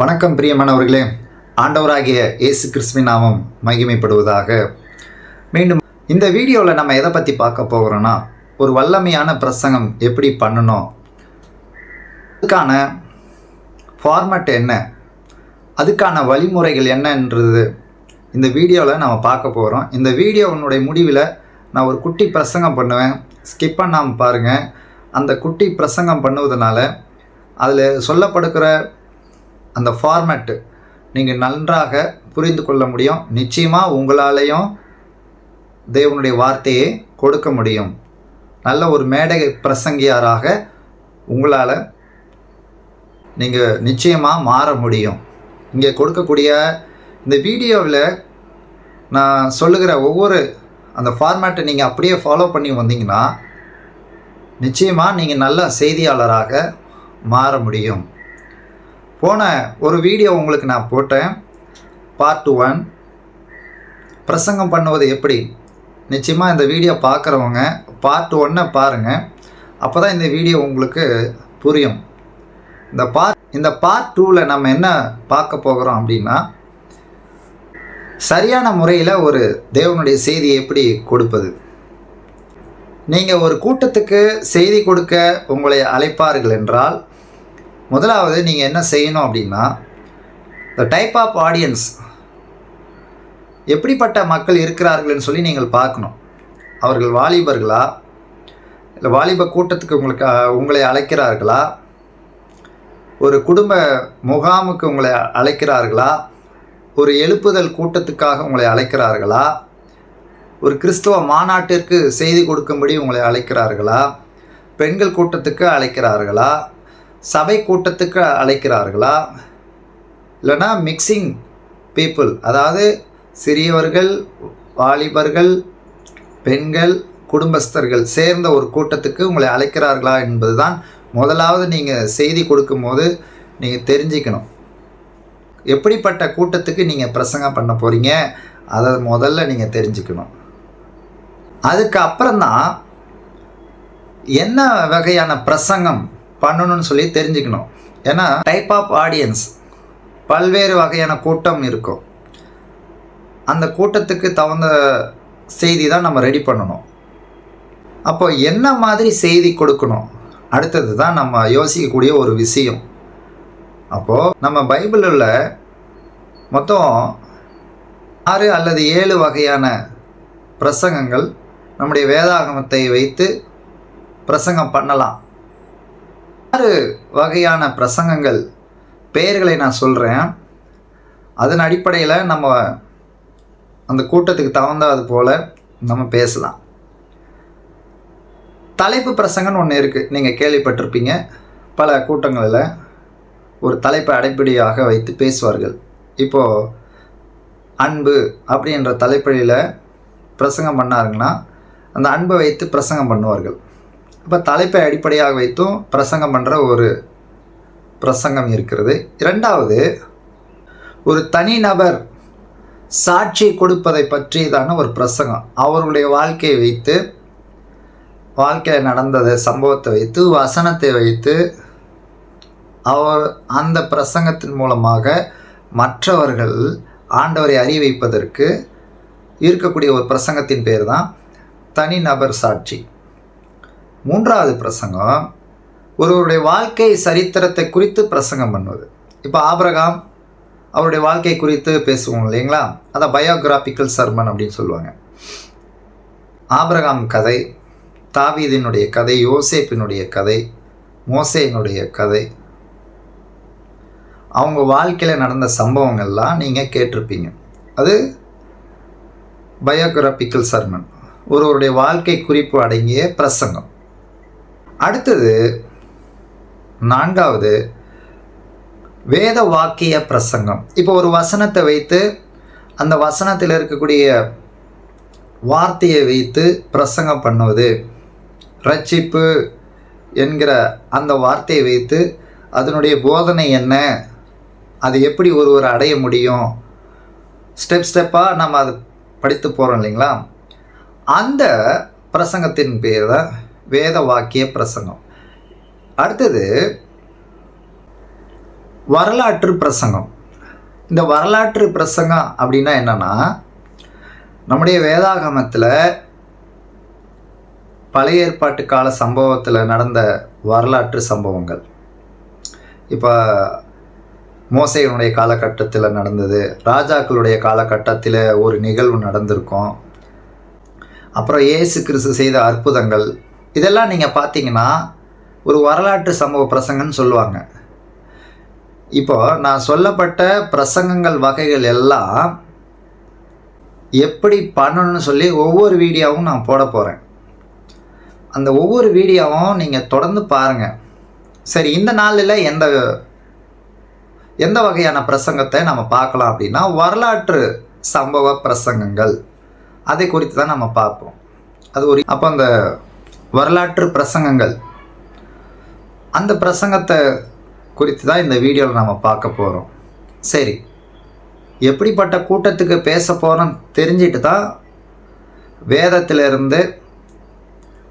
வணக்கம் பிரியமானவர்களே. ஆண்டவராகிய இயேசு கிறிஸ்துவின் நாமம் மகிமைப்படுவதாக. மீண்டும் இந்த வீடியோவில் நம்ம எதை பற்றி பார்க்க போகிறோன்னா ஒரு வல்லமையான பிரசங்கம் எப்படி பண்ணணும்? அதுக்கான ஃபார்மட் என்ன? அதுக்கான வழிமுறைகள் என்னன்றது இந்த வீடியோவில் நம்ம பார்க்க போகிறோம் இந்த வீடியோவினுடைய முடிவில் நான் ஒரு குட்டி பிரசங்கம் பண்ணுவேன். ஸ்கிப் பண்ணாமல் பாருங்கள் அந்த குட்டி பிரசங்கம் பண்ணுவதனால அதில் சொல்லப்படுகிற அந்த ஃபார்மேட்டு நீங்கள் நன்றாக புரிந்து கொள்ள முடியும். நிச்சயமாக உங்களாலேயும் தேவனுடைய வார்த்தையை கொடுக்க முடியும். நல்ல ஒரு மேடை பிரசங்கியாராக உங்களால் நீங்கள் நிச்சயமாக மாற முடியும். இங்கே கொடுக்கக்கூடிய இந்த வீடியோவில் நான் சொல்லுகிற ஒவ்வொரு அந்த ஃபார்மேட்டை நீங்கள் அப்படியே ஃபாலோ பண்ணி வந்தீங்கன்னா நிச்சயமாக நீங்கள் நல்ல செய்தியாளராக மாற முடியும். போன ஒரு வீடியோ உங்களுக்கு நான் போட்டேன். பார்ட் ஒன் பிரசங்கம் பண்ணுவது எப்படி? நிச்சயமாக இந்த வீடியோ பார்க்குறவங்க பார்ட் ஒன்னை பாருங்கள் அப்போ தான் இந்த வீடியோ உங்களுக்கு புரியும். இந்த பார்ட் இந்த பார்ட் டூவில் நம்ம என்ன பார்க்க போகிறோம் அப்படின்னா சரியான முறையில் ஒரு தேவனுடைய செய்தியை எப்படி கொடுப்பது? நீங்கள் ஒரு கூட்டத்துக்கு செய்தி கொடுக்க உங்களை அழைப்பார்கள் என்றால் முதலாவது நீங்கள் என்ன செய்யணும் அப்படின்னா த டைப் ஆஃப் ஆடியன்ஸ் எப்படிப்பட்ட மக்கள் இருக்கிறார்கள்னு சொல்லி நீங்கள் பார்க்கணும். அவர்கள் வாலிபர்களா? இல்லை வாலிப கூட்டத்துக்கு உங்களுக்கு உங்களை அழைக்கிறார்களா? ஒரு குடும்ப முகாமுக்கு உங்களை அழைக்கிறார்களா? ஒரு எழுப்புதல் கூட்டத்துக்காக உங்களை அழைக்கிறார்களா? ஒரு கிறிஸ்துவ மாநாட்டிற்கு செய்தி கொடுக்கும்படி உங்களை அழைக்கிறார்களா? பெண்கள் கூட்டத்துக்கு அழைக்கிறார்களா? சபை கூட்டத்துக்கு அழைக்கிறார்களா? இல்லைன்னா மிக்சிங் பீப்புள் அதாவது சிறியவர்கள் வாலிபர்கள் பெண்கள் குடும்பஸ்தர்கள் சேர்ந்த ஒரு கூட்டத்துக்கு உங்களை அழைக்கிறார்களா என்பது தான் முதலாவது நீங்கள் செய்தி கொடுக்கும்போது நீங்கள் தெரிஞ்சுக்கணும். எப்படிப்பட்ட கூட்டத்துக்கு நீங்கள் பிரசங்கம் பண்ண போகிறீங்க அதை முதல்ல நீங்கள் தெரிஞ்சுக்கணும். அதுக்கு அப்புறம்தான் என்ன வகையான பிரசங்கம் பண்ணணும்னு சொல்லி தெரிஞ்சுக்கணும். ஏன்னா டைப் ஆஃப் ஆடியன்ஸ் பல்வேறு வகையான கூட்டம் இருக்கும். அந்த கூட்டத்துக்கு தகுந்த செய்தி தான் நம்ம ரெடி பண்ணணும். அப்போ என்ன மாதிரி செய்தி கொடுக்கணும்? அடுத்தது தான் நம்ம யோசிக்கக்கூடிய ஒரு விஷயம். அப்போது நம்ம பைபிளில் மொத்தம் ஆறு அல்லது ஏழு வகையான பிரசங்கங்கள் நம்முடைய வேதாகமத்தை வைத்து பிரசங்கம் பண்ணலாம். ஆறு வகையான பிரசங்கங்கள். பெயர்களை நான் சொல்கிறேன் அதன் அடிப்படையில் நம்ம அந்த கூட்டத்துக்கு தகுந்தது போல் நம்ம பேசலாம். தலைப்பு பிரசங்கன்னு ஒன்று இருக்குது நீங்கள் கேள்விப்பட்டிருப்பீங்க. பல கூட்டங்களில் ஒரு தலைப்பை அடிப்படையாக வைத்து பேசுவார்கள். இப்போது அன்பு அப்படின்ற தலைப்படியில் பிரசங்கம் பண்ணாருங்கன்னா அந்த அன்பை வைத்து பிரசங்கம் பண்ணுவார்கள். இப்போ தலைப்பை அடிப்படையாக வைத்தும் பிரசங்கம் பண்ணுற ஒரு பிரசங்கம் இருக்கிறது. இரண்டாவது ஒரு தனிநபர் சாட்சி கொடுப்பதை பற்றியதான ஒரு பிரசங்கம். அவர்களுடைய வாழ்க்கையை வைத்து வாழ்க்கையில் நடந்ததை சம்பவத்தை வைத்து வசனத்தை வைத்து அவர் அந்த பிரசங்கத்தின் மூலமாக மற்றவர்கள் ஆண்டவரை அறிய வைப்பதற்கு இருக்கக்கூடிய ஒரு பிரசங்கத்தின் பேர் தான் தனிநபர் சாட்சி. மூன்றாவது பிரசங்கம் ஒருவருடைய வாழ்க்கை சரித்திரத்தை குறித்து பிரசங்கம் பண்ணுவது. இப்போ ஆபிரகாம் அவருடைய வாழ்க்கை குறித்து பேசுவோம் இல்லைங்களா? அதான் பயோகிராபிக்கல் சர்மன் அப்படின்னு சொல்லுவாங்க. ஆபிரகாம் கதை தாவீதினுடைய கதை யோசேப்பினுடைய கதை மோசேனுடைய கதை. அவங்க வாழ்க்கையில் நடந்த சம்பவங்கள்லாம் நீங்கள் கேட்டிருப்பீங்க. அது பயோகிராபிக்கல் சர்மன் ஒருவருடைய வாழ்க்கை குறிப்பு அடங்கிய பிரசங்கம். அடுத்தது நான்காவது வேத வாக்கிய பிரசங்கம். இப்போ ஒரு வசனத்தை வைத்து அந்த வசனத்தில் இருக்கக்கூடிய வார்த்தையை வைத்து பிரசங்கம் பண்ணுவது ரட்சிப்பு என்கிற அந்த வார்த்தையை வைத்து அதனுடைய போதனை என்ன அது எப்படி ஒருவர் அடைய முடியும் ஸ்டெப் ஸ்டெப்பாக நம்ம அது படித்து போகிறோம் இல்லைங்களா? அந்த பிரசங்கத்தின் பேர் தான் வேத வாக்கிய பிரசங்கம். அடுத்தது வரலாற்று பிரசங்கம். இந்த வரலாற்று பிரசங்கம் அப்படின்னா என்னன்னா நம்முடைய வேதாகமத்தில் பழைய ஏற்பாட்டு கால சம்பவத்தில் நடந்த வரலாற்று சம்பவங்கள். இப்போ மோசையனுடைய காலகட்டத்தில் நடந்தது ராஜாக்களுடைய காலகட்டத்தில் ஒரு நிகழ்வு நடந்திருக்கும். அப்புறம் இயேசு கிறிஸ்து செய்த அற்புதங்கள் இதெல்லாம் நீங்கள் பார்த்தீங்கன்னா ஒரு வரலாற்று சம்பவ பிரசங்கன்னு சொல்லுவாங்க. இப்போ நான் சொல்லப்பட்ட பிரசங்கங்கள் வகைகள் எல்லாம் எப்படி பண்ணணும்னு சொல்லி ஒவ்வொரு வீடியோவும் நான் போட போகிறேன் அந்த ஒவ்வொரு வீடியோவும் நீங்கள் தொடர்ந்து பாருங்கள் சரி இந்த நாளில் எந்த எந்த வகையான பிரசங்கத்தை நம்ம பார்க்கலாம் அப்படின்னா வரலாற்று சம்பவ பிரசங்கங்கள். அதை குறித்து தான் நம்ம பார்ப்போம். அது ஒரு அப்போ அந்த வரலாற்று பிரசங்கங்கள். அந்த பிரசங்கத்தை குறித்து தான் இந்த வீடியோவில் நம்ம பார்க்க போகிறோம் சரி எப்படிப்பட்ட கூட்டத்துக்கு பேச போகிறோம் தெரிஞ்சிட்டு தான் வேதத்திலிருந்து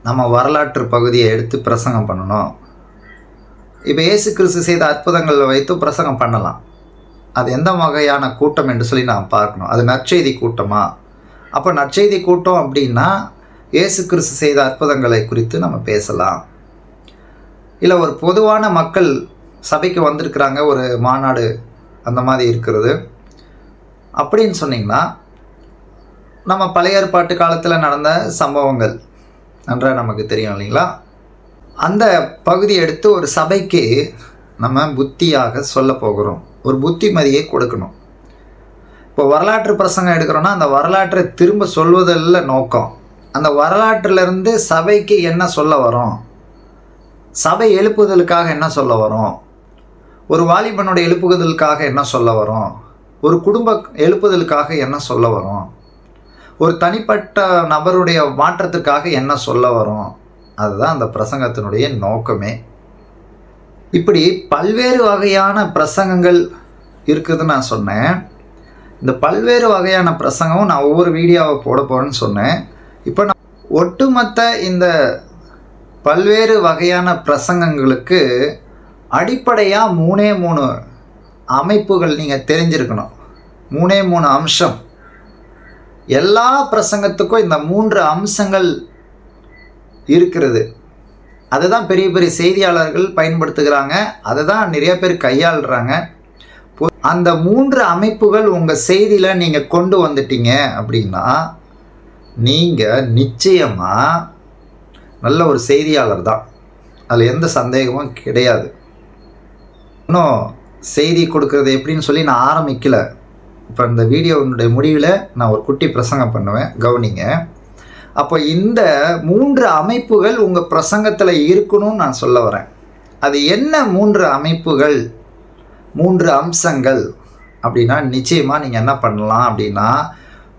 நம்ம வரலாற்று பகுதியை எடுத்து பிரசங்கம் பண்ணணும். இப்போ இயேசு கிறிஸ்து செய்த அற்புதங்களை வைத்து பிரசங்கம் பண்ணலாம். அது எந்த வகையான கூட்டம் என்று சொல்லி நாம் பார்க்கணும். அது நற்செய்தி கூட்டமா? அப்போ நற்செய்தி கூட்டம் அப்படின்னா இயேசு கிறிஸ்து செய்த அற்புதங்களை குறித்து நம்ம பேசலாம். இல்லை ஒரு பொதுவான மக்கள் சபைக்கு வந்திருக்கிறாங்க ஒரு மாநாடு அந்த மாதிரி இருக்கிறது. அப்படின்னு சொன்னிங்கன்னா நம்ம பழைய ஏற்பாட்டு காலத்தில் நடந்த சம்பவங்கள் நன்றாக நமக்கு தெரியும் இல்லைங்களா? அந்த பகுதியை எடுத்து ஒரு சபைக்கு நம்ம புத்தியாக சொல்ல போகிறோம். ஒரு புத்திமதியை கொடுக்கணும். இப்போ வரலாற்று பிரசங்கம் எடுக்கிறோன்னா அந்த வரலாற்றை திரும்ப சொல்வதில் நோக்கம். அந்த வரலாற்றிலிருந்து சபைக்கு என்ன சொல்ல வரும்? சபை எழுப்புதலுக்காக என்ன சொல்ல வரும்? ஒரு வாலிபனுடைய எழுப்புதலுக்காக என்ன சொல்ல வரும்? ஒரு குடும்ப எழுப்புதலுக்காக என்ன சொல்ல வரும்? ஒரு தனிப்பட்ட நபருடைய மாற்றத்துக்காக என்ன சொல்ல வரும்? அதுதான் அந்த பிரசங்கத்தினுடைய நோக்கமே. இப்படி பல்வேறு வகையான பிரசங்கங்கள் இருக்குதுன்னு நான் சொன்னேன். இந்த பல்வேறு வகையான பிரசங்கமும் நான் ஒவ்வொரு வீடியோவை போட போகிறேன்னு சொன்னேன். இப்போ நான் ஒட்டுமொத்த இந்த பல்வேறு வகையான பிரசங்கங்களுக்கு அடிப்படையாக மூணே மூணு அமைப்புகள் நீங்கள் தெரிஞ்சிருக்கணும். மூணே மூணு அம்சம். எல்லா பிரசங்கத்துக்கும் இந்த மூன்று அம்சங்கள் இருக்கிறது. அதுதான் பெரிய பெரிய செய்தியாளர்கள் பயன்படுத்துகிறாங்க. அதை தான் நிறைய பேர் கையாளுறாங்க. அந்த மூன்று அமைப்புகள் உங்கள் செய்தியில் நீங்கள் கொண்டு வந்துட்டீங்க அப்படின்னா நீங்கள் நிச்சயமாக நல்ல ஒரு செய்தியாளர் தான். அதில் எந்த சந்தேகமும் கிடையாது. இன்னும் செய்தி கொடுக்கறது எப்படின்னு சொல்லி நான் ஆரம்பிக்கலை. இப்போ இந்த வீடியோனுடைய முடிவில் நான் ஒரு குட்டி பிரசங்கம் பண்ணுவேன் கவனிங்க. அப்போ இந்த மூன்று அமைப்புகள் உங்கள் பிரசங்கத்தில் இருக்கணும்னு நான் சொல்ல வரேன். அது என்ன மூன்று அமைப்புகள் மூன்று அம்சங்கள் அப்படின்னா நிச்சயமாக நீங்கள் என்ன பண்ணலாம் அப்படின்னா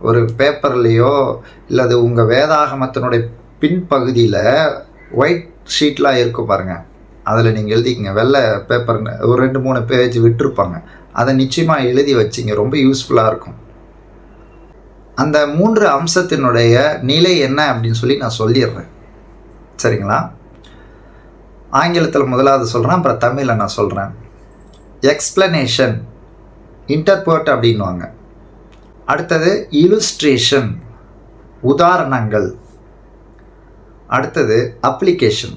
ஒரு பேப்பர்லேயோ இல்லது உங்கள் வேதாகமத்தினுடைய பின்பகுதியில் ஒயிட் ஷீட்லாம் இருக்கும் பாருங்கள் அதில் நீங்கள் எழுதிக்கங்க. வெள்ளை பேப்பர் ஒரு ரெண்டு மூணு பேஜ் விட்டுருப்பாங்க. அதை நிச்சயமாக எழுதி வச்சிங்க. ரொம்ப யூஸ்ஃபுல்லாக இருக்கும். அந்த மூன்று அம்சத்தினுடைய நிலை என்ன அப்படின்னு சொல்லி நான் சொல்லிடுறேன். சரிங்களா? ஆங்கிலத்தில் முதலாவது சொல்கிறேன் அப்புறம் தமிழில் நான் சொல்கிறேன் எக்ஸ்பிளனேஷன் இன்டர்போர்ட் அப்படின்வாங்க அடுத்தது இலுஸ்ட்ரேஷன் உதாரணங்கள். அடுத்தது அப்ளிகேஷன்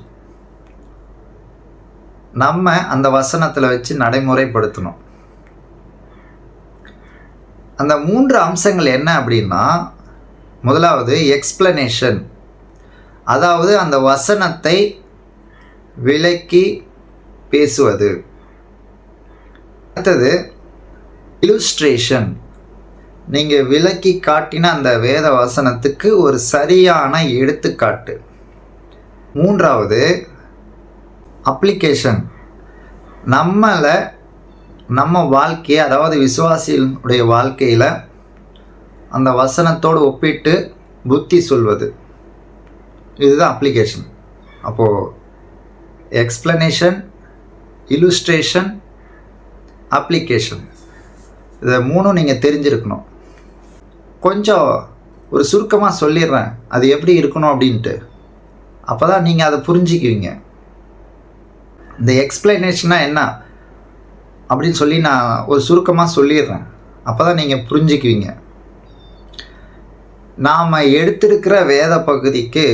நம்ம அந்த வசனத்தில் வச்சு நடைமுறைப்படுத்தணும். அந்த மூன்று அம்சங்கள் என்ன அப்படின்னா முதலாவது எக்ஸ்பிளனேஷன் அதாவது அந்த வசனத்தை விளக்கி பேசுவது. அடுத்தது இலுஸ்ட்ரேஷன் நீங்கள் விளக்கி காட்டின அந்த வேத வசனத்துக்கு ஒரு சரியான எடுத்துக்காட்டு. மூன்றாவது அப்ளிகேஷன் நம்மளை நம்ம வாழ்க்கையை அதாவது விசுவாசியினுடைய வாழ்க்கையில் அந்த வசனத்தோடு ஒப்பிட்டு புத்தி சொல்வது. இதுதான் அப்ளிகேஷன் அப்போது எக்ஸ்பிளனேஷன் இலுஸ்ட்ரேஷன் அப்ளிகேஷன் இதை மூணும் நீங்கள் தெரிஞ்சிருக்கணும். கொஞ்சம் ஒரு சுருக்கமாக சொல்லிடுறேன். அது எப்படி இருக்கணும் அப்படின்ட்டு. அப்போ தான் நீங்கள் அதை புரிஞ்சிக்குவீங்க. இந்த எக்ஸ்பிளனேஷனாக என்ன? அப்படின்னு சொல்லி நான் ஒரு சுருக்கமாக சொல்லிடுறேன். அப்போ தான் நீங்கள் புரிஞ்சுக்குவீங்க. நாம் எடுத்திருக்கிற வேத பகுதிக்கு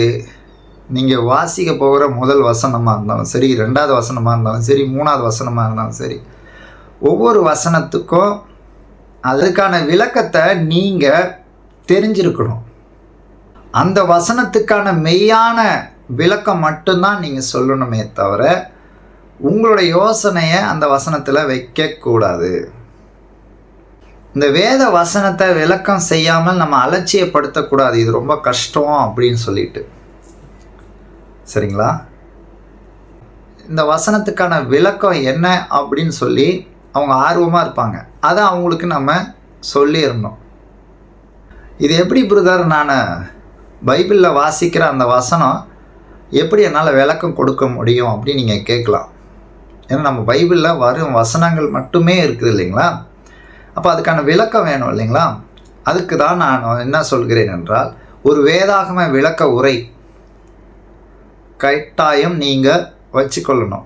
நீங்கள் வாசிக்க போகிற முதல் வசனமாக இருந்தாலும் சரி ரெண்டாவது வசனமாக இருந்தாலும் சரி மூணாவது வசனமாக இருந்தாலும் சரி ஒவ்வொரு வசனத்துக்கும் அதுக்கான விளக்கத்தை நீங்கள் தெரிஞ்சிருக்கணும். அந்த வசனத்துக்கான மெய்யான விளக்கம் மட்டும்தான் நீங்கள் சொல்லணுமே தவிர உங்களோட யோசனையை அந்த வசனத்தில் வைக்கக்கூடாது இந்த வேத வசனத்தை விளக்கம் செய்யாமல் நம்ம அலட்சியப்படுத்தக்கூடாது இது ரொம்ப கஷ்டம் அப்படின்னு சொல்லிட்டு. சரிங்களா? இந்த வசனத்துக்கான விளக்கம் என்ன அப்படின்னு சொல்லி அவங்க ஆர்வமாக இருப்பாங்க. அதை அவங்களுக்கு நம்ம சொல்லிடணும் இது எப்படி பிரதர் நான் பைபிளில் வாசிக்கிற அந்த வசனம் எப்படி என்னால் விளக்கம் கொடுக்க முடியும் அப்படின்னு நீங்கள் கேட்கலாம். ஏன்னா நம்ம பைபிளில் வரும் வசனங்கள் மட்டுமே இருக்குது இல்லைங்களா? அப்போ அதுக்கான விளக்கம் வேணும் இல்லைங்களா? அதுக்கு தான் நான் என்ன சொல்கிறேன் என்றால் ஒரு வேதாகம விளக்க உரை கட்டாயம் நீங்கள் வச்சுக்கொள்ளணும்.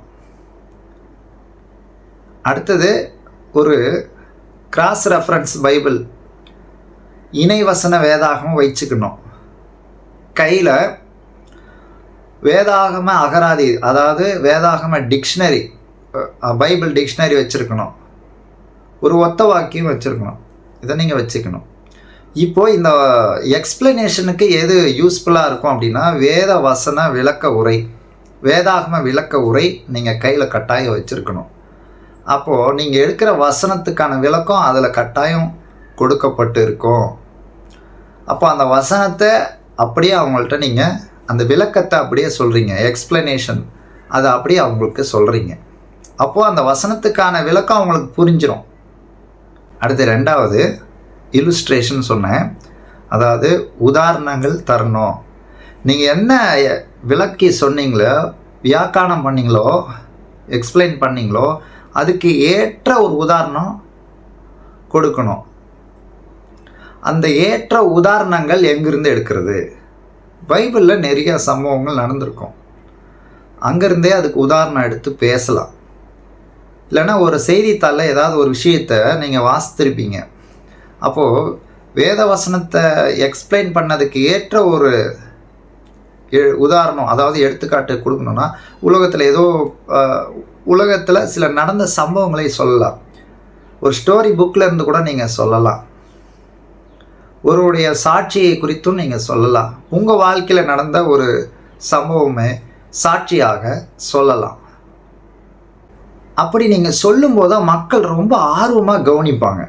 அடுத்தது ஒரு கிராஸ் ரெஃபரன்ஸ் பைபிள். இணைவசன வேதாகமம் வச்சுக்கணும். கையில் வேதாகம அகராதி அதாவது வேதாகம டிக்ஷனரி பைபிள் டிக்ஷனரி வச்சுருக்கணும். ஒரு ஒத்த வாக்கியம் வச்சுருக்கணும். இதை நீங்கள் வச்சுக்கணும். இப்போது இந்த எக்ஸ்பிளனேஷனுக்கு எது யூஸ்ஃபுல்லாக இருக்கும் அப்படின்னா வேத வசன விளக்க உரை வேதாகம விளக்க உரை நீங்கள் கையில் கட்டாயம் வச்சுருக்கணும். அப்போது நீங்கள் எடுக்கிற வசனத்துக்கான விளக்கம் அதில் கட்டாயம் கொடுக்கப்பட்டு இருக்கும் அப்போ அந்த வசனத்தை அப்படியே அவங்கள்ட்ட நீங்கள் அந்த விளக்கத்தை அப்படியே சொல்கிறீங்க எக்ஸ்பிளனேஷன் அதை அப்படியே அவங்களுக்கு சொல்கிறீங்க அப்போது அந்த வசனத்துக்கான விளக்கம் அவங்களுக்கு புரிஞ்சிடும் அடுத்து ரெண்டாவது இலுஸ்ட்ரேஷன் சொன்னேன். அதாவது உதாரணங்கள் தரணும். நீங்கள் என்ன விளக்கி சொன்னீங்களோ வியாக்கானம் பண்ணீங்களோ எக்ஸ்பிளைன் பண்ணீங்களோ அதுக்கு ஏற்ற ஒரு உதாரணம் கொடுக்கணும். அந்த ஏற்ற உதாரணங்கள் எங்கிருந்து எடுக்கிறது? பைபிளில் நிறைய சம்பவங்கள் நடந்திருக்கும். அங்கேருந்தே அதுக்கு உதாரணம் எடுத்து பேசலாம். இல்லைன்னா ஒரு செய்தித்தாளில் ஏதாவது ஒரு விஷயத்த நீங்கள் வாசித்திருப்பீங்க. அப்போது வேத வசனத்தை எக்ஸ்பிளைன் பண்ணதுக்கு ஏற்ற ஒரு உதாரணம் அதாவது எடுத்துக்காட்டு கொடுக்கணும்னா உலகத்தில் ஏதோ உலகத்தில் சில நடந்த சம்பவங்களை சொல்லலாம். ஒரு ஸ்டோரி புக்கில் இருந்து கூட நீங்கள் சொல்லலாம். ஒருவருடைய சாட்சியை குறித்தும் நீங்கள் சொல்லலாம். உங்கள் வாழ்க்கையில் நடந்த ஒரு சம்பவமே சாட்சியாக சொல்லலாம். அப்படி நீங்கள் சொல்லும்போது மக்கள் ரொம்ப ஆர்வமாக கவனிப்பாங்க.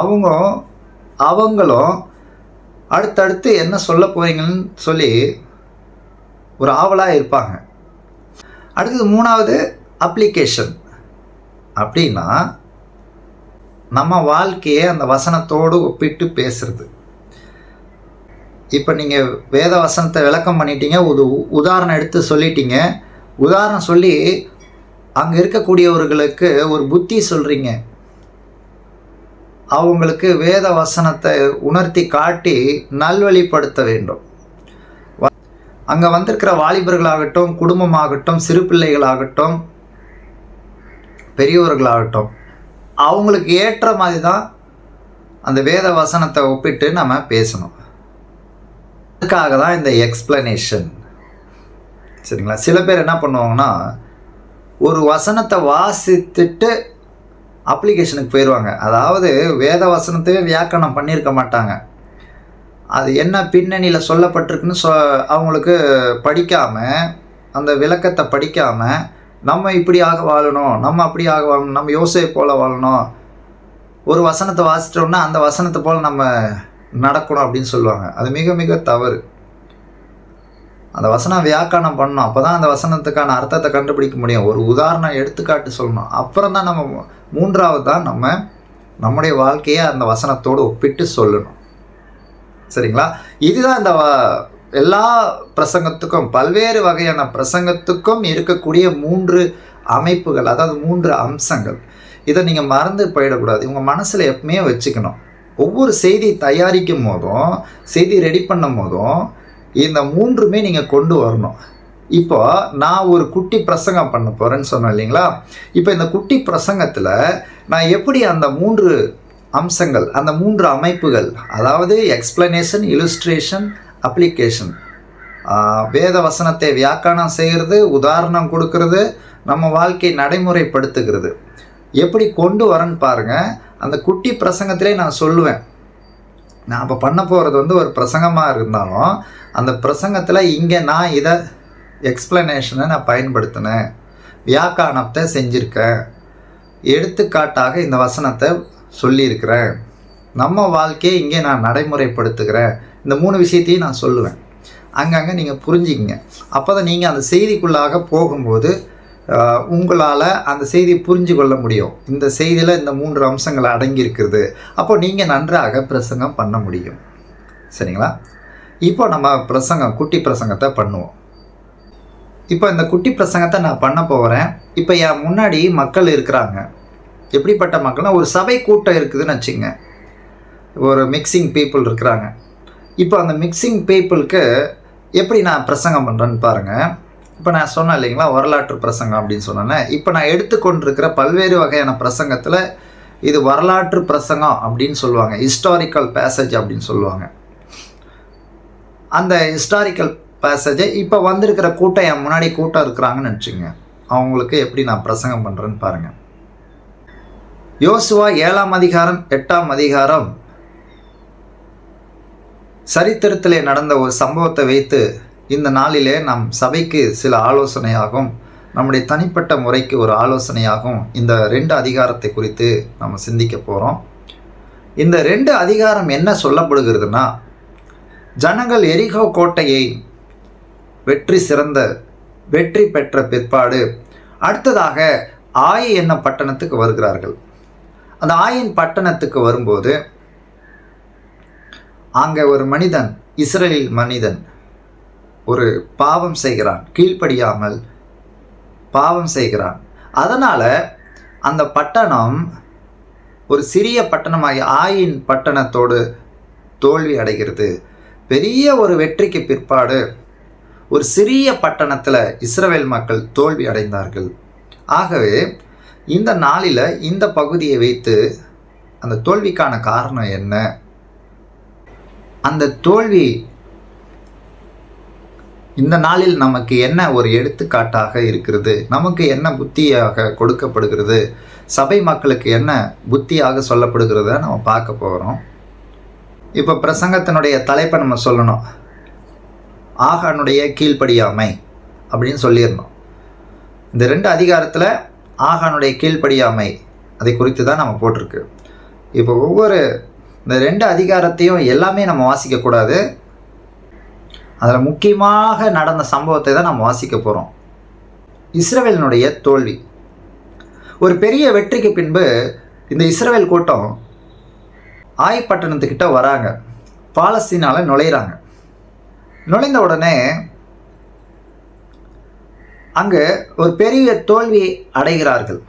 அவங்க அவங்களும் அடுத்தடுத்து என்ன சொல்ல போறீங்கன்னு சொல்லி ஒரு ஆவலாக இருப்பாங்க. அடுத்தது மூணாவது அப்ளிகேஷன் அப்படின்னா நம்ம வாழ்க்கையை அந்த வசனத்தோடு ஒப்பிட்டு பேசுறது. இப்போ நீங்கள் வேத வசனத்தை விளக்கம் பண்ணிட்டீங்க ஒரு உதாரணம் எடுத்து சொல்லிட்டீங்க. உதாரணம் சொல்லி அங்கே இருக்கக்கூடியவர்களுக்கு ஒரு புத்தி சொல்கிறீங்க அவங்களுக்கு வேத வசனத்தை உணர்த்தி காட்டி நல்வழிப்படுத்த வேண்டும். அங்கே வந்திருக்கிற வாலிபர்களாகட்டும் குடும்பமாகட்டும் சிறு பிள்ளைகளாகட்டும் பெரியவர்களாகட்டும் அவங்களுக்கு ஏற்ற மாதிரி தான் அந்த வேத வசனத்தை ஒப்பிட்டு நம்ம பேசணும். அதுக்காக தான் இந்த எக்ஸ்பிளனேஷன் சரிங்களா? சில பேர் என்ன பண்ணுவாங்கன்னா ஒரு வசனத்தை வாசித்துட்டு அப்ளிகேஷனுக்கு போயிடுவாங்க அதாவது வேத வசனத்தையே வியாக்கரணம் பண்ணியிருக்க மாட்டாங்க. அது என்ன பின்னணியில் சொல்லப்பட்டிருக்குன்னு சொ அவங்களுக்கு படிக்காமல் அந்த விளக்கத்தை படிக்காமல் நம்ம இப்படியாக வாழணும் நம்ம அப்படியாக வாழணும் நம்ம யோசனை போல் வாழணும். ஒரு வசனத்தை வாசிட்டோம்னா அந்த வசனத்தை போல் நம்ம நடக்கணும் அப்படின்னு சொல்லுவாங்க. அது மிக மிக தவறு. அந்த வசனம் வியாக்கானம் பண்ணணும் அப்போ தான் அந்த வசனத்துக்கான அர்த்தத்தை கண்டுபிடிக்க முடியும். ஒரு உதாரணம் எடுத்துக்காட்டு சொல்லணும். அப்புறம் தான் நம்ம மூன்றாவது தான் நம்ம நம்முடைய வாழ்க்கையை அந்த வசனத்தோடு ஒப்பிட்டு சொல்லணும். சரிங்களா? இதுதான் இந்த வ- எல்லா பிரசங்கத்துக்கும் பல்வேறு வகையான பிரசங்கத்துக்கும் இருக்கக்கூடிய மூன்று அமைப்புகள் அதாவது மூன்று அம்சங்கள். இதை நீங்கள் மறந்து போயிடக்கூடாது. உங்கள் மனசில் எப்பவுமே வச்சுக்கணும். ஒவ்வொரு செய்தி தயாரிக்கும் போதும் செய்தி ரெடி பண்ணும் போதும் இந்த மூன்றுமே நீங்கள் கொண்டு வரணும். இப்போ நான் ஒரு குட்டி பிரசங்கம் பண்ண போகிறேன்னு சொன்னேன் இல்லைங்களா? இப்போ இந்த குட்டி பிரசங்கத்தில் நான் எப்படி அந்த மூன்று அம்சங்கள் அந்த மூன்று அமைப்புகள் அதாவது எக்ஸ்பிளனேஷன் இலுஸ்ட்ரேஷன் அப்ளிகேஷன் வேத வசனத்தை வியாக்கானம் செய்கிறது உதாரணம் கொடுக்கறது நம்ம வாழ்க்கை நடைமுறைப்படுத்துகிறது. எப்படி கொண்டு வரேன்னு பாருங்கள் அந்த குட்டி பிரசங்கத்திலே நான் சொல்லுவேன். நான் இப்போ பண்ண போகிறது வந்து ஒரு பிரசங்கமாக இருந்தாலும் அந்த பிரசங்கத்தில் இங்கே நான் இதை எக்ஸ்பிளனேஷனை நான் பயன்படுத்தினேன். வியாக்கானத்தை செஞ்சுருக்கேன். எடுத்துக்காட்டாக இந்த வசனத்தை சொல்லியிருக்கிறேன். நம்ம வாழ்க்கையை இங்கே நான் நடைமுறைப்படுத்துகிறேன். இந்த மூணு விஷயத்தையும் நான் சொல்லுவேன். அங்கங்கே நீங்கள் புரிஞ்சிக்கங்க. அப்போ தான் நீங்கள் அந்த செய்திக்குள்ளாக போகும்போது உங்களால் அந்த செய்தியை புரிஞ்சு கொள்ள முடியும். இந்த செய்தியில் இந்த மூன்று அம்சங்கள் அடங்கியிருக்கிறது அப்போ நீங்கள் நன்றாக பிரசங்கம் பண்ண முடியும். சரிங்களா? இப்போ நம்ம பிரசங்கம் குட்டி பிரசங்கத்தை பண்ணுவோம். இப்போ இந்த குட்டி பிரசங்கத்தை நான் பண்ண போகிறேன் இப்போ என் முன்னாடி மக்கள் இருக்கிறாங்க. எப்படிப்பட்ட மக்கள்னால் ஒரு சபை கூட்டம் இருக்குதுன்னு வச்சுங்க ஒரு மிக்சிங் பீப்புள் இருக்கிறாங்க. இப்போ அந்த மிக்சிங் பீப்புளுக்கு எப்படி நான் பிரசங்கம் பண்ணுறேன்னு பாருங்கள் இப்போ நான் சொன்னேன் இல்லைங்களா வரலாற்று பிரசங்கம் அப்படின்னு சொன்னேன்னே இப்போ நான் எடுத்துக்கொண்டிருக்கிற பல்வேறு வகையான பிரசங்கத்தில் இது வரலாற்று பிரசங்கம் அப்படின்னு சொல்லுவாங்க. ஹிஸ்டாரிக்கல் பேசேஜ் அப்படின்னு சொல்லுவாங்க. அந்த ஹிஸ்டாரிக்கல் பேசேஜை இப்போ வந்திருக்கிற கூட்டம் என் முன்னாடி கூட்டம் இருக்கிறாங்கன்னு நினச்சிங்க அவங்களுக்கு எப்படி நான் பிரசங்கம் பண்ணுறேன்னு பாருங்கள் யோசுவா ஏழாம் அதிகாரம் எட்டாம் அதிகாரம் சரித்திரத்திலே நடந்த ஒரு சம்பவத்தை வைத்து இந்த நாளிலே நம் சபைக்கு சில ஆலோசனையாகும். நம்முடைய தனிப்பட்ட முறைக்கு ஒரு ஆலோசனையாகும். இந்த ரெண்டு அதிகாரத்தை குறித்து நம்ம சிந்திக்க போகிறோம் இந்த ரெண்டு அதிகாரம் என்ன சொல்லப்படுகிறதுனா ஜனங்கள் எரிகோ கோட்டையை வெற்றி சிறந்த வெற்றி பெற்ற பிற்பாடு அடுத்ததாக ஆயி என்ன பட்டணத்துக்கு வருகிறார்கள். அந்த ஆயின் பட்டணத்துக்கு வரும்போது அங்கே ஒரு மனிதன் இஸ்ரேலில் மனிதன் ஒரு பாவம் செய்கிறான் கீழ்ப்படியாமல் பாவம் செய்கிறான். அதனால் அந்த பட்டணம் ஒரு சிறிய பட்டணமாகிய ஆயின் பட்டணத்தோடு தோல்வி அடைகிறது. பெரிய ஒரு வெற்றிக்கு பிற்பாடு ஒரு சிறிய பட்டணத்தில் இஸ்ரவேல் மக்கள் தோல்வி அடைந்தார்கள். ஆகவே இந்த நாளில் இந்த பகுதியை வைத்து அந்த தோல்விக்கான காரணம் என்ன? அந்த தோல்வி இந்த நாளில் நமக்கு என்ன ஒரு எடுத்துக்காட்டாக இருக்கிறது? நமக்கு என்ன புத்தியாக கொடுக்கப்படுகிறது? சபை மக்களுக்கு என்ன புத்தியாக சொல்லப்படுகிறத நம்ம பார்க்க போகிறோம் இப்போ பிரசங்கத்தினுடைய தலைப்பை நம்ம சொல்லணும். ஆகானுடைய கீழ்ப்படியாமை அப்படின்னு சொல்லியிருந்தோம். இந்த ரெண்டு அதிகாரத்தில் ஆகானுடைய கீழ்ப்படியாமை அதை குறித்து தான் நம்ம போட்டிருக்கு. இப்போ ஒவ்வொரு இந்த ரெண்டு அதிகாரத்தையும் எல்லாமே நம்ம வாசிக்கக்கூடாது. அதில் முக்கியமாக நடந்த சம்பவத்தை தான் நம்ம வாசிக்க போகிறோம் இஸ்ரவேலினுடைய தோல்வி. ஒரு பெரிய வெற்றிக்கு பின்பு இந்த இஸ்ரேல் கூட்டம் ஆய்பட்டணத்துக்கிட்ட வராங்க. பாலஸ்தீனால நுழையிறாங்க. நுழைந்த உடனே அங்கு ஒரு பெரிய தோல்வி அடைகிறார்கள்.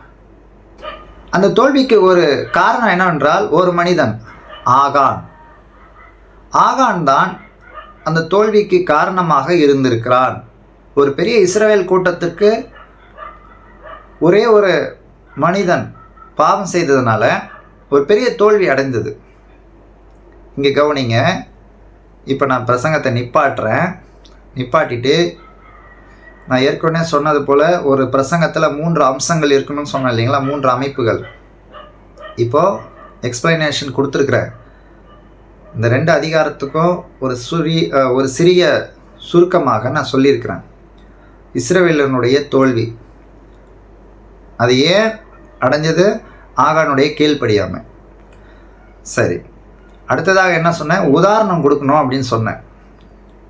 அந்த தோல்விக்கு ஒரு காரணம் என்னவென்றால் ஒரு மனிதன் ஆகான். ஆகான் தான் அந்த தோல்விக்கு காரணமாக இருந்திருக்கிறான் ஒரு பெரிய இஸ்ரேல் கூட்டத்திற்கு ஒரே ஒரு மனிதன் பாவம் செய்ததுனால ஒரு பெரிய தோல்வி அடைந்தது. இங்கே கவனிங்க. இப்போ நான் பிரசங்கத்தை நிப்பாட்டுறேன். நிப்பாட்டிட்டு நான் ஏற்கனவே சொன்னது போல் ஒரு பிரசங்கத்தில் மூன்று அம்சங்கள் இருக்கணும்னு சொன்னேன் இல்லைங்களா? மூன்று அமைப்புகள். இப்போது எக்ஸ்பிளனேஷன் கொடுத்துருக்குறேன். இந்த ரெண்டு அதிகாரத்துக்கும் ஒரு சுரி ஒரு சிறிய சுருக்கமாக நான் சொல்லியிருக்கிறேன். இஸ்ரவேலனுடைய தோல்வி. அது ஏன் அடைஞ்சது? ஆகானுடைய கீழ்ப்படியாமை. சரி. அடுத்ததாக என்ன சொன்னேன்? உதாரணம் கொடுக்கணும் அப்படின்னு சொன்னேன்.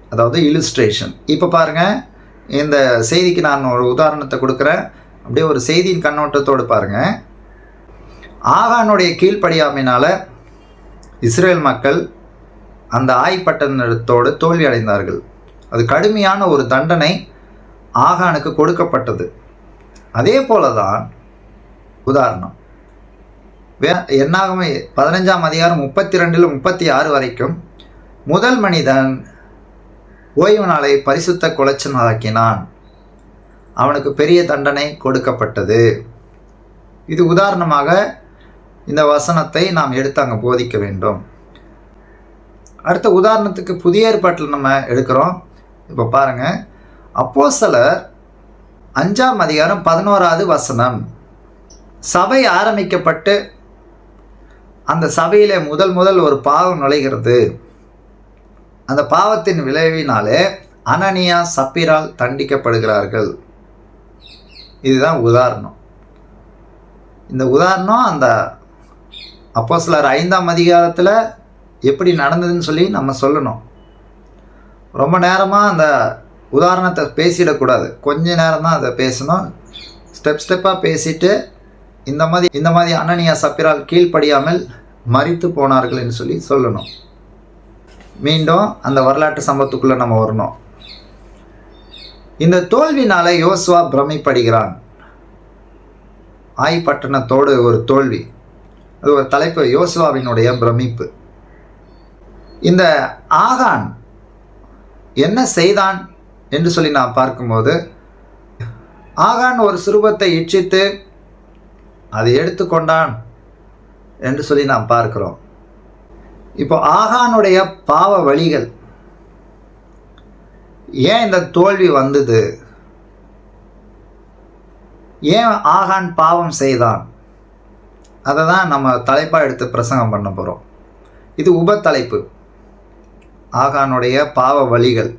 அதாவது இலுஸ்ட்ரேஷன் இப்போ பாருங்கள் இந்த செய்திக்கு நான் ஒரு உதாரணத்தை கொடுக்குறேன். அப்படியே ஒரு செய்தியின் கண்ணோட்டத்தோடு பாருங்கள் ஆகானுடைய கீழ்ப்படியாமையினால் இஸ்ரேல் மக்கள் அந்த ஆய்பட்டணத்தோடு தோல்வி அடைந்தார்கள் அது கடுமையான ஒரு தண்டனை ஆகானுக்கு கொடுக்கப்பட்டது. அதே போல தான் உதாரணம் வே என்னாகமே பதினஞ்சாம் அதிகாரம் முப்பத்தி ரெண்டில் முப்பத்தி ஆறு வரைக்கும் முதல் மனிதன் ஓய்வு நாளை பரிசுத்த குலச்சன் நாளாக்கினான் அவனுக்கு பெரிய தண்டனை கொடுக்கப்பட்டது. இது உதாரணமாக இந்த வசனத்தை நாம் எடுத்து அங்கே போதிக்க வேண்டும். அடுத்த உதாரணத்துக்கு புதிய ஏற்பாட்டில் நம்ம எடுக்கிறோம். இப்போ பாருங்கள் அப்போ சிலர் அஞ்சாம் அதிகாரம் பதினோராவது வசனம். சபை ஆரம்பிக்கப்பட்டு அந்த சபையில் முதல் முதல் ஒரு பாவம் நுழைகிறது. அந்த பாவத்தின் விளைவினாலே அனனியா சப்பிரால் தண்டிக்கப்படுகிறார்கள். இதுதான் உதாரணம். இந்த உதாரணம் அந்த அப்போ சிலர் ஐந்தாம் அதிகாரத்தில் எப்படி நடந்ததுன்னு சொல்லி நம்ம சொல்லணும். ரொம்ப நேரமாக அந்த உதாரணத்தை பேசிடக்கூடாது. கொஞ்ச நேரம் தான் அதை பேசணும். ஸ்டெப் ஸ்டெப்பாக பேசிட்டு இந்த மாதிரி இந்த மாதிரி அனனியா சப்பிரால் கீழ்ப்படியாமல் மறித்து போனார்கள் என்று சொல்லி சொல்லணும். மீண்டும் அந்த வரலாற்று சம்பவத்துக்குள்ளே நம்ம வரணும். இந்த தோல்வினால யோசுவா பிரமிப்படுகிறான். ஆய்பட்டணத்தோடு ஒரு தோல்வி. அது ஒரு தலைப்பு. யோசுவாவினுடைய பிரமிப்பு. இந்த ஆகான் என்ன செய்தான் என்று சொல்லி நான் பார்க்கும்போது ஆகான் ஒரு சுரூபத்தை இச்சித்து அதை எடுத்துக்கொண்டான் என்று சொல்லி நாம் பார்க்கிறோம். இப்போ ஆகானுடைய பாவ வழிகள் ஏன் இந்த தோல்வி வந்தது? ஏன் ஆகான் பாவம் செய்தான்? அதை தான் நம்ம தலைப்பாக எடுத்து பிரசங்கம் பண்ண போகிறோம் இது உப தலைப்பு ஆகானுடைய பாவ வழிகள்.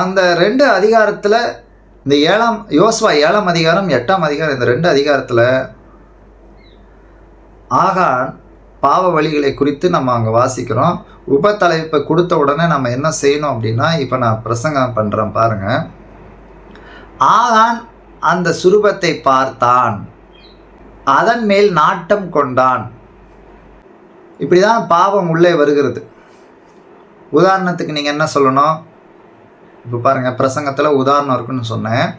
அந்த ரெண்டு அதிகாரத்தில் இந்த ஏழாம் யோசுவா ஏழாம் அதிகாரம் எட்டாம் அதிகாரம் இந்த ரெண்டு அதிகாரத்தில் ஆகான் பாவ வழிகளை குறித்து நம்ம அங்கே வாசிக்கிறோம். உப தலைப்பை கொடுத்த உடனே நம்ம என்ன செய்யணும் அப்படின்னா இப்போ நான் பிரசங்கம் பண்ணுறேன் பாருங்கள் ஆகான் அந்த சுரூபத்தை பார்த்தான். அதன் மேல் நாட்டம் கொண்டான். இப்படி தான் பாவம் உள்ளே வருகிறது. உதாரணத்துக்கு நீங்கள் என்ன சொல்லணும்? இப்போ பாருங்கள் பிரசங்கத்தில் உதாரணம் இருக்குன்னு சொன்னேன்.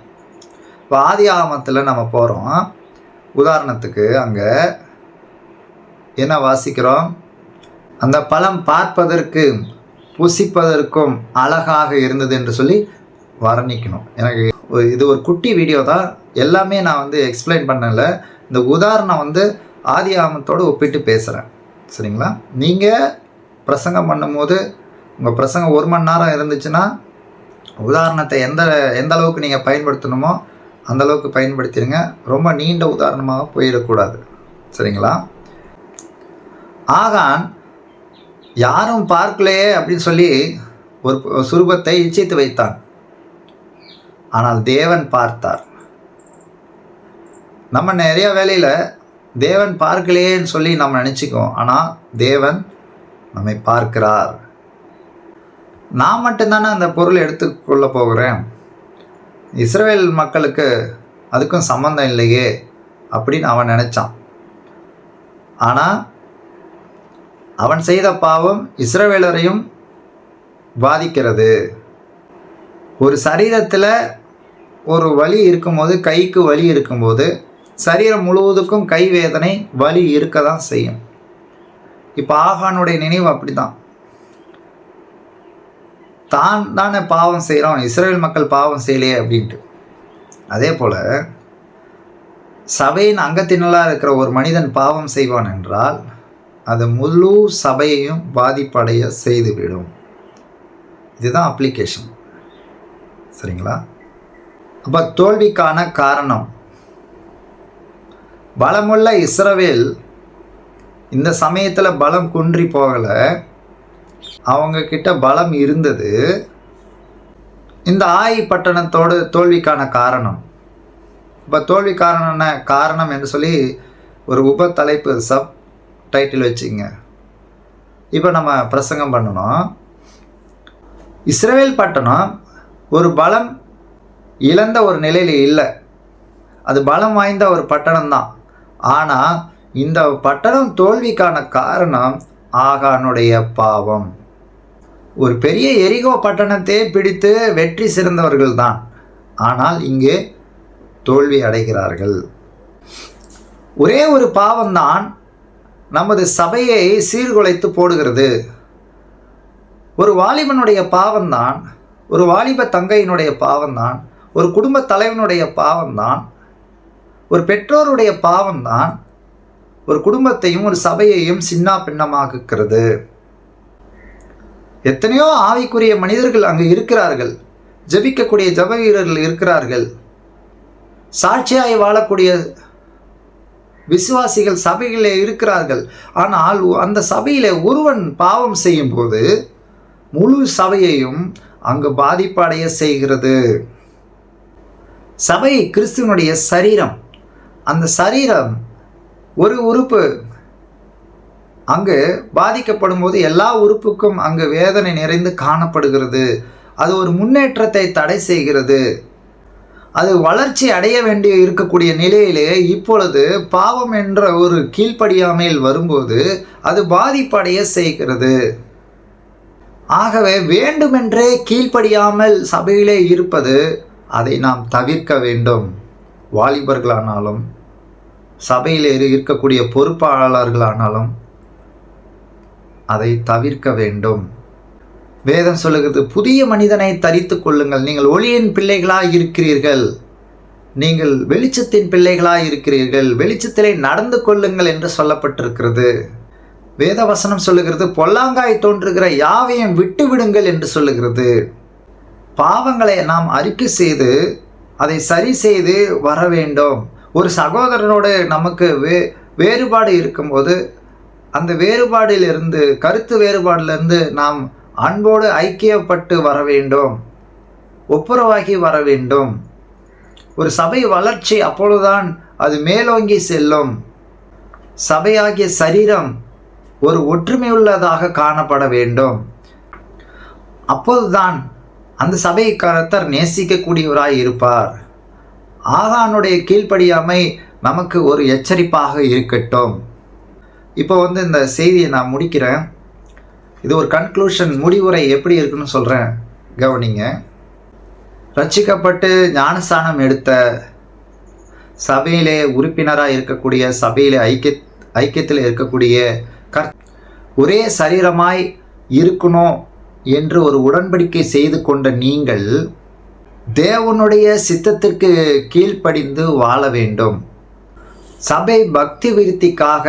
இப்போ ஆதி ஆகமத்தில் நம்ம போகிறோம் உதாரணத்துக்கு அங்கே என்ன வாசிக்கிறோம்? அந்த பழம் பார்ப்பதற்கு புசிப்பதற்கும் அழகாக இருந்தது என்று சொல்லி வர்ணிக்கணும். எனக்கு ஒரு- இது ஒரு குட்டி வீடியோ தான். எல்லாமே நான் வந்து எக்ஸ்பிளைன் பண்ணல. இந்த உதாரணம் வந்து ஆதி ஆமத்தோடு ஒப்பிட்டு பேசுகிறேன் சரிங்களா? நீங்கள் பிரசங்கம் பண்ணும்போது உங்கள் பிரசங்கம் ஒரு மணி நேரம் இருந்துச்சுன்னா உதாரணத்தை எந்த எந்த அளவுக்கு நீங்கள் பயன்படுத்தணுமோ அந்த அளவுக்கு பயன்படுத்திடுங்க. ரொம்ப நீண்ட உதாரணமாக போயிடக்கூடாது. சரிங்களா? ஆகான் யாரும் பார்க்கலையே அப்படின்னு சொல்லி ஒரு ஒரு சுரூபத்தை இச்சித்து வைத்தான். ஆனால் தேவன் பார்த்தார். நம்ம நிறைய வேலையில் தேவன் பார்க்கலையேன்னு சொல்லி நம்ம நினச்சிக்குவோம். ஆனால் தேவன் நம்மை பார்க்கிறார். நான் மட்டும்தானே அந்த பொருளை எடுத்துக்கொள்ள போகிறேன். இஸ்ரேல் மக்களுக்கு அதுக்கும் சம்மந்தம் இல்லையே அப்படின்னு அவன் நினச்சான். ஆனால் அவன் செய்த பாவம் இஸ்ரவேலரையும் பாதிக்கிறது. ஒரு சரீரத்தில் ஒரு வலி இருக்கும்போது கைக்கு வலி இருக்கும்போது சரீரம் முழுவதுக்கும் கை வேதனை வலி இருக்க தான் செய்யும். இப்போ ஆகானுடைய நினைவு அப்படி தான் தான் தானே பாவம் செய்கிறோம் இஸ்ரேல் மக்கள் பாவம் செய்யலையே அப்படின்ட்டு. அதே போல் சபையின் அங்கத்தினலாக இருக்கிற ஒரு மனிதன் பாவம் செய்வான் என்றால் அது முழு சபையையும் பாதிப்படைய செய்துவிடும். இதுதான் அப்ளிகேஷன் சரிங்களா? அப்போ தோல்விக்கான காரணம். பலமுள்ள இஸ்ரவேல் இந்த சமயத்தில் பலம் குன்றி போகலை. அவங்க கிட்ட பலம் இருந்தது. இந்த ஆய் பட்டணத்தோட தோல்விக்கான காரணம். இப்போ தோல்வி காரணம் என்ன காரணம் என்று சொல்லி ஒரு உப தலைப்பு சப் டைட்டில் வச்சுங்க. இப்போ நம்ம பிரசங்கம் பண்ணணும். இஸ்ரேல் பட்டணம் ஒரு பலம் இழந்த ஒரு நிலையில் இல்லை. அது பலம் வாய்ந்த ஒரு பட்டணம் தான் ஆனால் இந்த பட்டணம் தோல்விக்கான காரணம் ஆகானுடைய பாவம். ஒரு பெரிய எரிகோ பட்டணத்தை பிடித்து வெற்றி சிறந்தவர்கள் தான் ஆனால் இங்கே தோல்வி அடைகிறார்கள். ஒரே ஒரு பாவம்தான் நமது சபையை சீர்குலைத்து போடுகிறது. ஒரு வாலிபனுடைய பாவம்தான் ஒரு வாலிப தங்கையினுடைய பாவம்தான் ஒரு குடும்ப தலைவனுடைய பாவம்தான் ஒரு பெற்றோருடைய பாவம்தான் ஒரு குடும்பத்தையும் ஒரு சபையையும் சின்ன பின்னமாக்குகிறது எத்தனையோ ஆவிக்குரிய மனிதர்கள் அங்கு இருக்கிறார்கள். ஜெபிக்கக்கூடிய ஜப வீரர்கள் இருக்கிறார்கள். சாட்சியாய் வாழக்கூடிய விசுவாசிகள் சபையிலே இருக்கிறார்கள். ஆனால் அந்த சபையிலே ஒருவன் பாவம் செய்யும்போது முழு சபையையும் அங்கு பாதிப்படைய செய்கிறது. சபை கிறிஸ்துவனுடைய சரீரம். அந்த சரீரம் ஒரு உறுப்பு. அங்கு பாதிக்கப்படும் போது எல்லா உறுப்புக்கும் அங்கு வேதனை நிறைந்து காணப்படுகிறது. அது ஒரு முன்னேற்றத்தை தடை செய்கிறது. அது வளர்ச்சி அடைய வேண்டிய இருக்கக்கூடிய நிலையிலே இப்பொழுது பாவம் என்ற ஒரு கீழ்ப்படியாமையில் வரும்போது அது பாதிப்படைய செய்கிறது. ஆகவே வேண்டுமென்றே கீழ்ப்படியாமல் சபையிலே இருப்பது அதை நாம் தவிர்க்க வேண்டும். வாலிபர்களானாலும் சபையில் இருக்கக்கூடிய பொறுப்பாளர்களானாலும் அதை தவிர்க்க வேண்டும். வேதம் சொல்லுகிறது புதிய மனிதனை தரித்து கொள்ளுங்கள். நீங்கள் ஒளியின் பிள்ளைகளாக இருக்கிறீர்கள். நீங்கள் வெளிச்சத்தின் பிள்ளைகளாக இருக்கிறீர்கள். வெளிச்சத்திலே நடந்து கொள்ளுங்கள் என்று சொல்லப்பட்டிருக்கிறது. வேத வசனம் சொல்லுகிறது பொல்லாங்காய் தோன்றுகிற யாவையும் விட்டு விடுங்கள் என்று சொல்லுகிறது. பாவங்களை நாம் அறிக்கை செய்து அதை சரி செய்து வர வேண்டும். ஒரு சகோதரனோடு நமக்கு வே வேறுபாடு இருக்கும்போது அந்த வேறுபாடிலிருந்து கருத்து வேறுபாடிலிருந்து நாம் அன்போடு ஐக்கியப்பட்டு வர வேண்டும். ஒப்புரவாகி வர வேண்டும். ஒரு சபை வளர்ச்சி அப்பொழுதுதான் அது மேலோங்கி செல்லும். சபையாகிய சரீரம் ஒரு ஒற்றுமையுள்ளதாக காணப்பட வேண்டும். அப்போதுதான் அந்த சபையை கருத்தர் நேசிக்கக்கூடியவராய் இருப்பார். ஆகானுடைய கீழ்ப்படியாமை நமக்கு ஒரு எச்சரிப்பாக இருக்கட்டும். இப்போ வந்து இந்த செய்தியை நான் முடிக்கிறேன். இது ஒரு கன்க்ளூஷன் முடிவுரை எப்படி இருக்குன்னு சொல்கிறேன் கவனிங்க. ரட்சிக்கப்பட்டு ஞானஸ்தானம் எடுத்த சபையிலே உறுப்பினராக இருக்கக்கூடிய சபையிலே ஐக்கிய ஐக்கியத்தில் இருக்கக்கூடிய கர் ஒரே சரீரமாய் இருக்கணும் என்று ஒரு உடன்படிக்கை செய்து கொண்ட நீங்கள் தேவனுடைய சித்தத்திற்கு கீழ்ப்படிந்து வாழ வேண்டும். சபை பக்தி விருத்திக்காக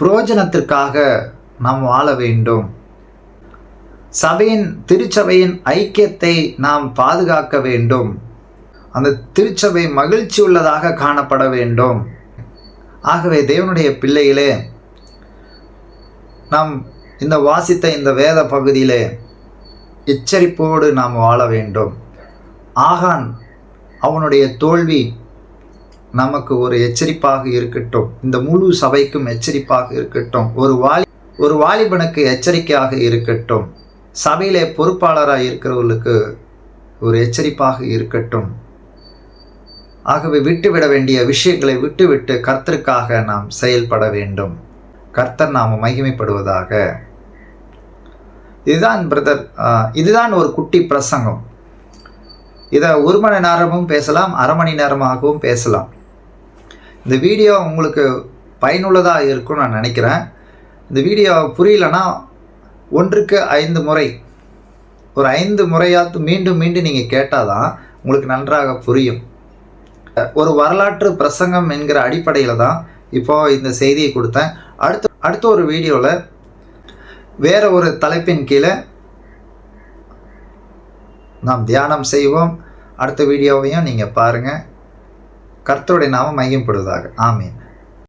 புரோஜனத்திற்காக நாம் வாழ வேண்டும். சபையின் திருச்சபையின் ஐக்கியத்தை நாம் பாதுகாக்க வேண்டும். அந்த திருச்சபை மகிழ்ச்சி உள்ளதாக காணப்பட வேண்டும். ஆகவே தேவனுடைய பிள்ளைகளே நாம் இந்த வாசித்த இந்த வேத பகுதியிலே எச்சரிப்போடு நாம் வாழ வேண்டும். ஆகான் அவனுடைய தோல்வி நமக்கு ஒரு எச்சரிப்பாக இருக்கட்டும். இந்த முழு சபைக்கும் எச்சரிப்பாக இருக்கட்டும். ஒரு வாலி ஒரு வாலிபனுக்கு எச்சரிக்கையாக இருக்கட்டும். சபையிலே பொறுப்பாளராக இருக்கிறவர்களுக்கு ஒரு எச்சரிப்பாக இருக்கட்டும். ஆகவே விட்டுவிட வேண்டிய விஷயங்களை விட்டுவிட்டு கர்த்தருக்காக நாம் செயல்பட வேண்டும். கர்த்தர் நாம் மகிமைப்படுவதாக. இதுதான் பிரதர் இதுதான் ஒரு குட்டி பிரசங்கம். இதை ஒரு மணி நேரமும் பேசலாம் அரை மணி நேரமாகவும் பேசலாம். இந்த வீடியோ உங்களுக்கு பயனுள்ளதாக இருக்கும்னு நான் நினைக்கிறேன். இந்த வீடியோ புரியலன்னா ஒன்றுக்கு ஐந்து முறை ஒரு ஐந்து முறையாத்து மீண்டும் மீண்டும் நீங்கள் கேட்டால் தான் உங்களுக்கு நன்றாக புரியும். ஒரு வரலாற்று பிரசங்கம் என்கிற அடிப்படையில் தான் இப்போது இந்த செய்தியை கொடுத்தேன். அடுத்த அடுத்த ஒரு வீடியோவில் வேறு ஒரு தலைப்பின் கீழே நாம் தியானம் செய்வோம். அடுத்த வீடியோவையும் நீங்கள் பாருங்கள் கர்த்தருடைய நாமம் மையப்படுவதாக. ஆமீன்.